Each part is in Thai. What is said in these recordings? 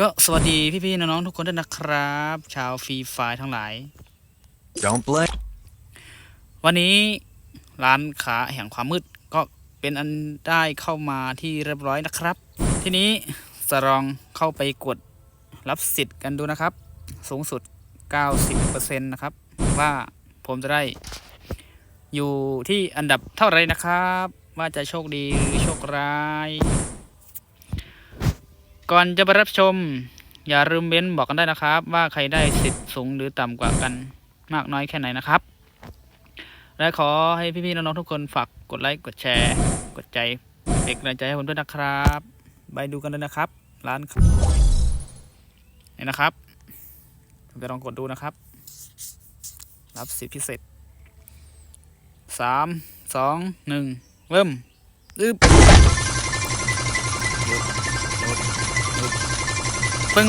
ก็สวัสดีพี่ๆน้องๆทุกคนด้วยนะครับ ชาวฟรีไฟร์ทั้งหลาย Don't blame. วันนี้ร้านขาแห่งความมืดก็เป็นอันได้เข้ามาที่เรียบร้อยนะครับ ทีนี้จะลองเข้าไปกดรับสิทธิ์กันดูนะครับ สูงสุด 90%นะครับ ว่าผมจะได้ อยู่ที่อันดับเท่าไหรนะครับ ว่าจะโชคดีหรือโชคร้าย ก่อนจะไปรับชม อย่าลืมเม้นบอกกันได้นะครับ ว่าใครได้สิทธิ์สูงหรือต่ำกว่ากันมากน้อยแค่ไหนนะครับ และขอให้พี่ๆน้องๆทุกคนฝากกดไลค์กดแชร์ กดใจเป็นกำลังใจให้ผมด้วยนะครับไปดูกันเลยนะครับ ร้านนี่นะครับผมจะลองกดดูนะครับ รับสิทธิพิเศษสามสองหนึ่งเริ่มอึบ ปึ้ง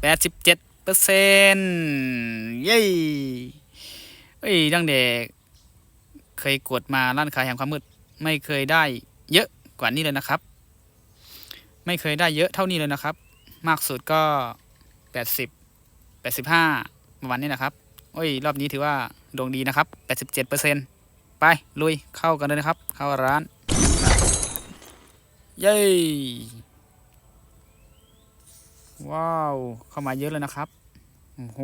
แปดสิบเจ็ดเปอร์เซ็นต์เย้เฮ้ยดังเด็กเคยกดมาร้านขายแห่งความมืด ไม่เคยได้เยอะกว่านี้เลยนะครับ ไม่เคยได้เยอะเท่านี้เลยนะครับ มากสุดก็แปดสิบแปดสิบห้าประมาณนี้นะครับโอ้ย รอบนี้ถือว่าดวงดีนะครับ87เปอร์เซ็นไปลุยเข้ากันเลยนะครับ เข้าร้าน เย้ ว้าว เข้ามาเยอะเลยนะครับ โอ้โห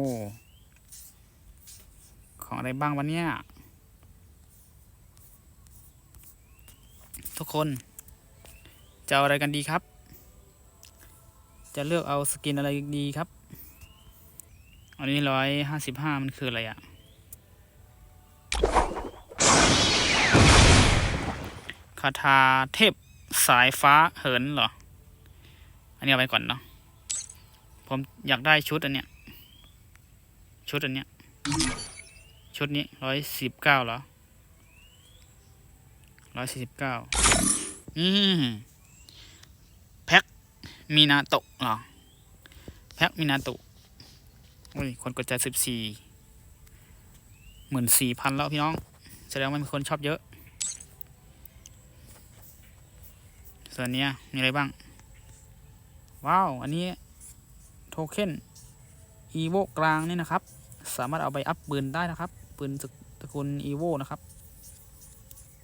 ของอะไรบ้างวันเนี้ยทุกคน จะเอาอะไรกันดีครับ จะเลือกเอาสกินอะไรดีครับ อันนี้ร้อยห้าสิบห้ามันคืออะไรอะคาถาเทพสายฟ้าเหินเหรอ อันนี้เอาไปก่อนเนาะ ผมอยากได้ชุดอันเนี้ย ชุดอันเนี้ย ชุดนี้ร้อยสิบเก้าเหรอร้อยสี่สิบเก้าอืมแพ็คมีนาโตะเหรอ แพ็คมีนาโตะอุ้ย คนกดใจสิบสี่หมื่นสี่พันแล้วพี่น้อง แสดงว่ามีคนชอบเยอะ ส่วนนี้มีอะไรบ้าง ว้าว อันนี้ โทเค็นอีโวกลางนี่นะครับ สามารถเอาไปอัพปืนได้นะครับ ปืนตระกูลอีโวนะครับ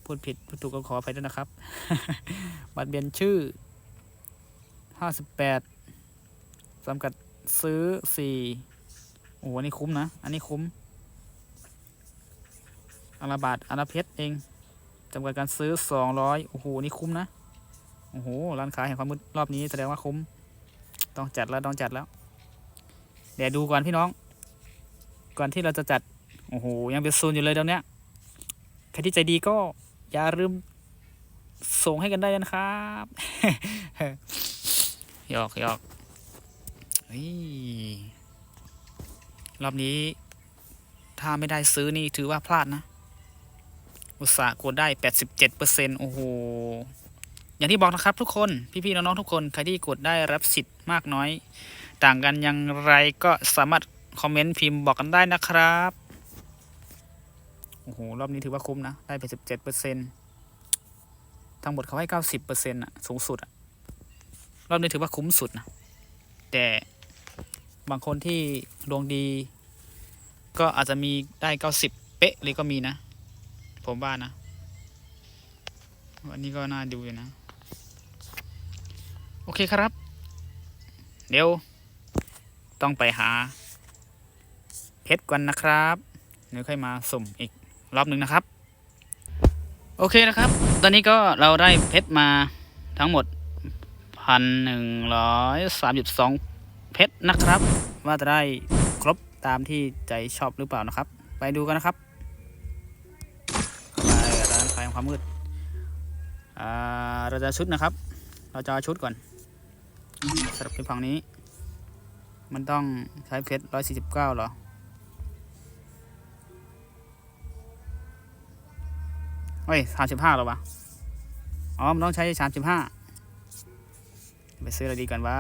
พูดผิดพูดถูกก็ขออภัยด้วยนะครับ บัตรเบียนชื่อห้าสิบแปดจำกัดซื้อสี่โอ้โหอันนี้คุ้มนะ อันนี้คุ้มอาราบาทอาราเพชรเองจำกัดการซื้อสองร้อยโอ้โห นี่คุ้มนะ โอ้โห ร้านขาแห่งความมืดรอบนี้แสดงว่าคุ้ม ต้องจัดแล้ว ต้องจัดแล้ว เดี๋ยวดูก่อนพี่น้อง ก่อนที่เราจะจัด โอ้โห ยังเป็นซูนอยู่เลยเดี๋ยวนี้ยใครที่ใจดีก็อย่าลืมส่งให้กันได้นะครับหยอกหยอกเฮ้ยรอบนี้ ถ้าไม่ได้ซื้อนี่ถือว่าพลาดนะ อุตสาห์กดได้87เปอร์เซ็นโอ้โห อย่างที่บอกนะครับทุกคน พี่ๆน้องๆทุกคน ใครที่กดได้รับสิทธิ์มากน้อย ต่างกันอย่างไรก็สามารถคอมเมนต์พิมพ์บอกกันได้นะครับ โอ้โห รอบนี้ถือว่าคุ้มนะ ได้87เจ็ดเปอร์เซ็นทั้งหมดเขาให้90เปอร์เซ็นต์อะสูงสุดอะรอบนี้ถือว่าคุ้มสุดนะ แต่บางคนที่ดวงดี ก็อาจจะมีได้เก้าสิบเป๊ะเลยก็มีนะ ผมว่านะ วันนี้ก็น่าดูอยู่นะ โอเคครับ เดี๋ยว ต้องไปหาเพชรกันนะครับเดี๋ยวค่อยมาสุ่มอีกรอบหนึ่งนะครับ โอเคนะครับ ตอนนี้ก็เราได้เพชรมาทั้งหมดพันหนึ่งร้อยสามสิบสองเพชรนะครับ ว่าจะได้ครบตามที่ใจชอบหรือเปล่านะครับ ไปดูกันนะครับไปร้านขายความมืดอ่าเราจะชุดนะครับ เราจะชุดก่อนสำหรับในฝั่งนี้ มันต้องใช้เพชรร้อยสี่สิบเก้าหรอ เฮ้ยสามสิบห้าหรอวะ อ๋อ มันต้องใช้สามสิบห้าไปซื้ออะไรดีกันวะ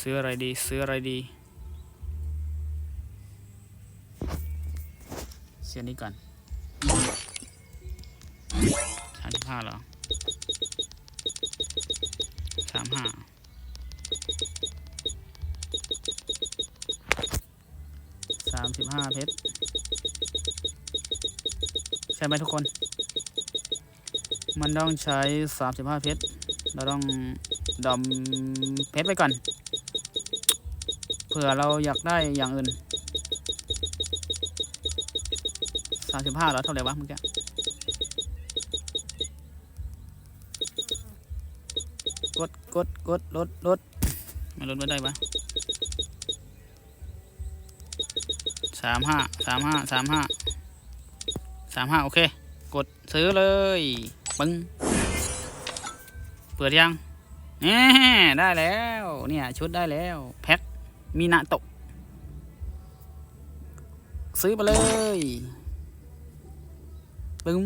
ซื้ออะไรดี ซื้ออะไรดีเสียนี้ก่อนามสิบห้าเหรอสามห้าสามสิบห้าเพชรใช่ไหมทุกคน มันต้องใช้สามสิบห้าเพชรเราต้องดอมเพชรไว้ก่อน เผื่อเราอยากได้อย่างอื่นสามสิบห้าแล้วเท่าไหร่วะเมื่อกี้ ก ดกดกดลดลดไม่ลดไม่ได้ปะสามห้าสามห้าสามห้าสามห้าโอเค กดซื้อเลยปึ้งเปิดยังแหน่ได้แล้ว เนี่ย ชุดได้แล้ว แพ็คมีนาโตะซื้อไปเลยปึ้ง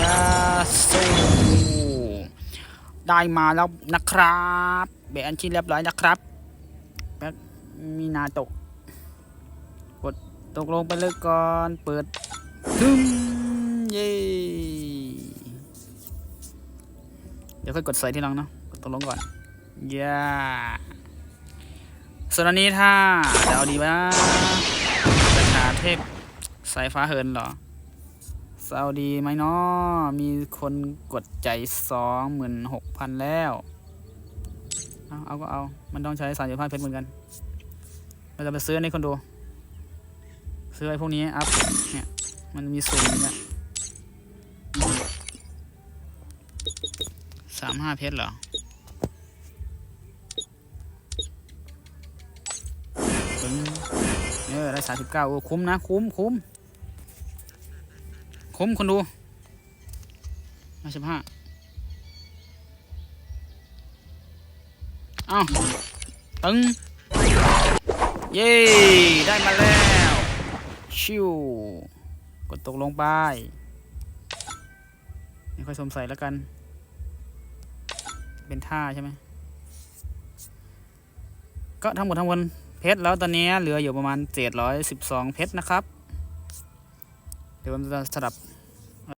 ยาสู ได้มาแล้วนะครับเบอันชิ้นเรียบร้อยนะครับแพ็คมีนาโตะกดตกลงไปเลยก่อนเปิดทึมเย้เดี๋ยวค่อยกดใส่ที่หลังเนาะกดตกลงก่อนย่าส่วนอันนี้ถ้าเอาดีวะราชาเทพสายฟ้าเหินเหรอ สเอาดีไหมเนาะมีคนกดใจสองหมื่นหกพันแล้ว เอาเอาก็เอา มันต้องใช้สามสิบห้าเพชรเหมือนกัน เราจะไปซื้ออันนี้คนดูซื้อไอ้พวกนี้อัพ เนี่ย มันมีสูงเนี่ยสามห้าเพชรเหรอเออได้สามสิบเก้าโอ้คุ้มนะ คุ้มคุ้ม คุ้มคนดูห้าสิบห้าเอ้าตึงเย้ได้มาแล้ว ชิวกดตกลงไปไม่ค่อยสมใส่แล้วกัน เป็นท่าใช่ไหม ก็ทั้งหมดทั้งมวลเพชรแล้วตอนนี้เหลืออยู่ประมาณ 712 เพชรนะครับ เดี๋ยวผมจะสลับ